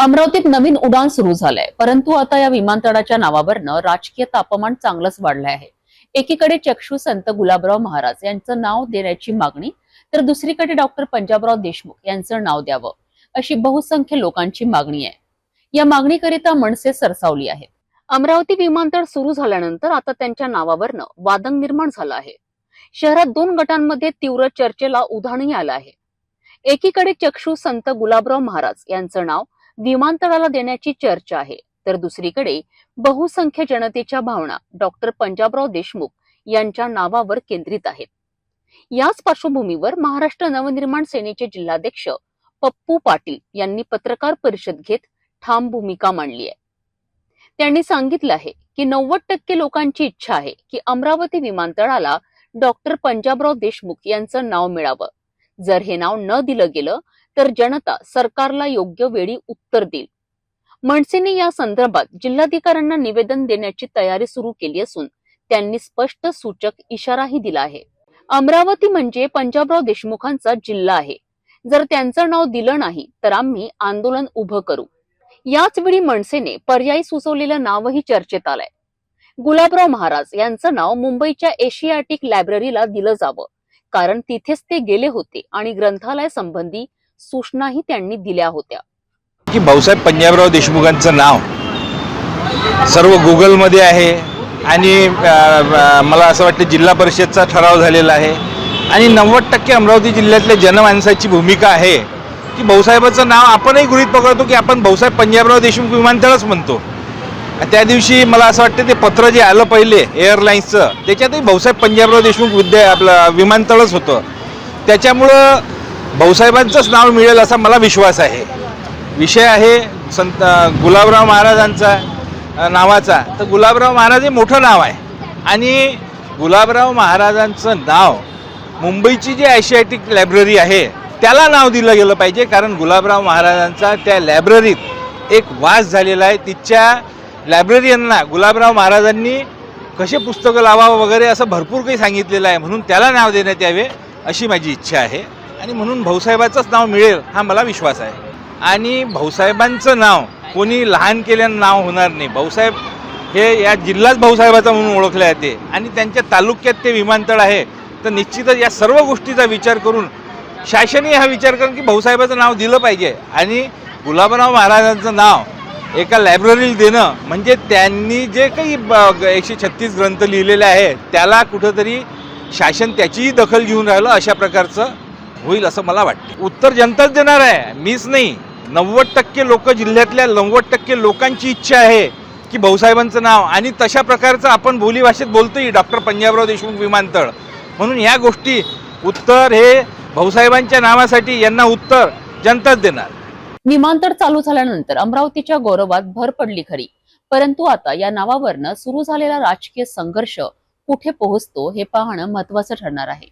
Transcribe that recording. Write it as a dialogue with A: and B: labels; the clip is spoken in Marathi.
A: अमरावतीत नवीन उडान सुरू झालंय. परंतु आता या विमानतळाच्या नावावरनं राजकीय तापमान चांगलंच वाढलं आहे. एकीकडे चक्षू संत गुलाबराव महाराज यांचं नाव देण्याची मागणी तर दुसरीकडे डॉक्टर पंजाबराव देशमुख यांचं नाव द्यावं अशी बहुसंख्य लोकांची मागणी आहे. या मागणीकरिता मनसे सरसावली आहेत. अमरावती विमानतळ सुरू झाल्यानंतर आता त्यांच्या नावावरनं वादंग निर्माण झालं आहे. शहरात दोन गटांमध्ये तीव्र चर्चेला उधाणही आलं आहे. एकीकडे चक्षू संत गुलाबराव महाराज यांचं नाव विमानतळाला देण्याची चर्चा आहे. तर दुसरीकडे बहुसंख्य जनतेच्या भावना डॉक्टर पंजाबराव देशमुख यांच्या नावावर केंद्रित आहेत. याच पार्श्वभूमीवर महाराष्ट्र नवनिर्माण सेनेचे जिल्हाध्यक्ष पप्पू पाटील यांनी पत्रकार परिषद घेत ठाम भूमिका मांडली आहे. त्यांनी सांगितलं आहे की नव्वद टक्के लोकांची इच्छा आहे की अमरावती विमानतळाला डॉक्टर पंजाबराव देशमुख यांचं नाव मिळावं. जर हे नाव न दिलं गेलं तर जनता सरकारला योग्य वेळी उत्तर देईल. मनसेने या संदर्भात जिल्हाधिकाऱ्यांना निवेदन देण्याची तयारी सुरू केली असून त्यांनी स्पष्ट सूचक इशाराही दिला आहे. अमरावती म्हणजे पंजाबराव देशमुखांचा जिल्हा आहे. जर त्यांचं नाव दिलं नाही तर आम्ही आंदोलन उभं करू. याचवेळी मनसेने पर्यायी सुचवलेलं नावही चर्चेत आलंय. गुलाबराव महाराज यांचं नाव मुंबईच्या एशियाटिक लायब्ररीला दिलं जावं. कारण तिथेच ते गेले होते आणि ग्रंथालय संबंधी सूचनाही त्यांनी दिल्या होत्या.
B: की भाऊसाहेब पंजाबराव देशमुखांचं नाव सर्व गुगलमध्ये आहे आणि मला असं वाटतं जिल्हा परिषदचा ठराव झालेला आहे. आणि नव्वद टक्के अमरावती जिल्ह्यातल्या जनमानसाची भूमिका आहे. की भाऊसाहेबाचं नाव आपणही गृहीत पकडतो की आपण भाऊसाहेब पंजाबराव देशमुख विमानतळच म्हणतो. त्या दिवशी मला असं वाटतं ते पत्र जे आलं पहिले एअरलाईन्सचं त्याच्यातही भाऊसाहेब पंजाबराव देशमुख विद्या आपलं विमानतळच होतं. त्याच्यामुळं भाऊसाहेबांचंच नाव मिळेल असा मला विश्वास आहे. विषय आहे संत गुलाबराव महाराजांचा नावाचा. तर गुलाबराव महाराज हे मोठं नाव आहे. आणि गुलाबराव महाराजांचं नाव मुंबईची जी आशियाटिक लायब्ररी आहे त्याला नाव दिलं गेलं पाहिजे. कारण गुलाबराव महाराजांचा त्या लायब्ररीत एक वास झालेला आहे. तिच्या लायब्ररीयनना गुलाबराव महाराजांनी कसे पुस्तकं लावावं वगैरे असं भरपूर काही सांगितलेलं आहे. म्हणून त्याला नाव देण्यात यावे अशी माझी इच्छा आहे. आणि म्हणून भाऊसाहेबाचंच नाव मिळेल हा मला विश्वास आहे. आणि भाऊसाहेबांचं नाव कोणी लहान केल्यानं नाव होणार नाही. भाऊसाहेब हे या जिल्हाच भाऊसाहेबाचा म्हणून ओळखले जाते. आणि त्यांच्या तालुक्यात ते विमानतळ आहे. तर निश्चितच या सर्व गोष्टीचा विचार करून शासनही हा विचार करून की भाऊसाहेबाचं नाव दिलं पाहिजे. आणि गुलाबराव महाराजांचं नाव एका लायब्ररीला देणं म्हणजे त्यांनी जे काही ब- एकशे छत्तीस ग्रंथ लिहिलेले आहे त्याला कुठंतरी शासन त्याचीही दखल घेऊन राहिलं अशा प्रकारचं होईल असं मला वाटतं. उत्तर जनताच देणार आहे मीच नाही. नव्वद टक्के लोक जिल्ह्यातल्या नव्वद टक्के लोकांची इच्छा आहे की भाऊसाहेबांचं नाव आणि तशा प्रकारचं आपण बोलीभाषेत बोलतोही डॉक्टर पंजाबराव देशमुख विमानतळ. म्हणून ह्या गोष्टी उत्तर हे भाऊसाहेबांच्या नावासाठी यांना उत्तर जनताच देणार.
A: विमानतळ चालू झाल्यानंतर अमरावतीच्या गौरवात भर पडली खरी. परंतु आता या नावावरनं सुरू झालेला राजकीय संघर्ष कुठे पोहोचतो हे पाहणं महत्वाचं ठरणार आहे.